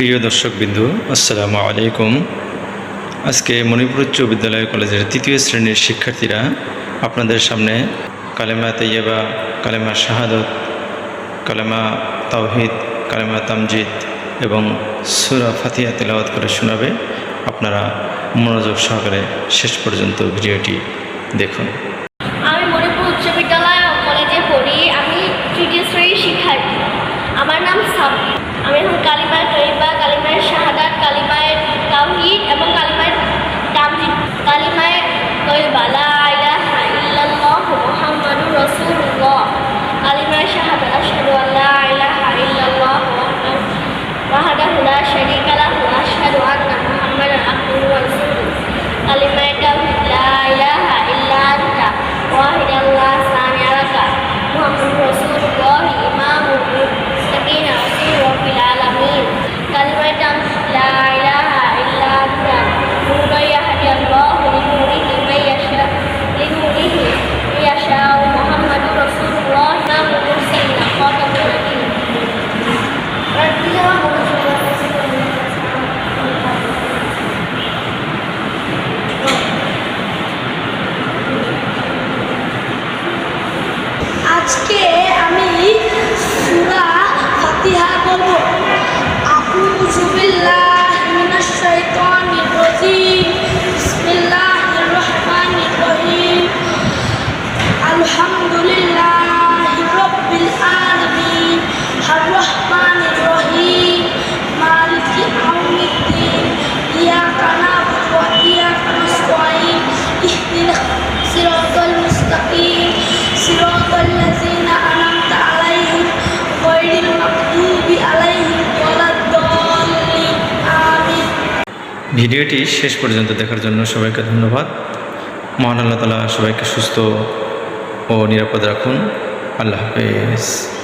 প্রিয় দর্শকবৃন্দু, আসসালামু আলাইকুম। আজকে মণিপুর উচ্চ বিদ্যালয় কলেজের তৃতীয় শ্রেণির শিক্ষার্থীরা আপনাদের সামনে কালেমা তৈয়বা কালেমা শাহাদত, কালেমা তাওহিদ, কালেমা তামজিদ এবং সুরা ফাতিয়া তেলাওয়াত করে শোনাবে। আপনারা মনোযোগ সহকারে শেষ পর্যন্ত ভিডিওটি দেখুন। আজকে আমি সুরা ফাতিহা বলব আকুজুবিল্লাহ ভিডিওটি শেষ পর্যন্ত দেখার জন্য সবাইকে ধন্যবাদ। মহান আল্লাহ তালা সবাইকে সুস্থ ও নিরাপদ রাখুন। আল্লাহ হাফেজ।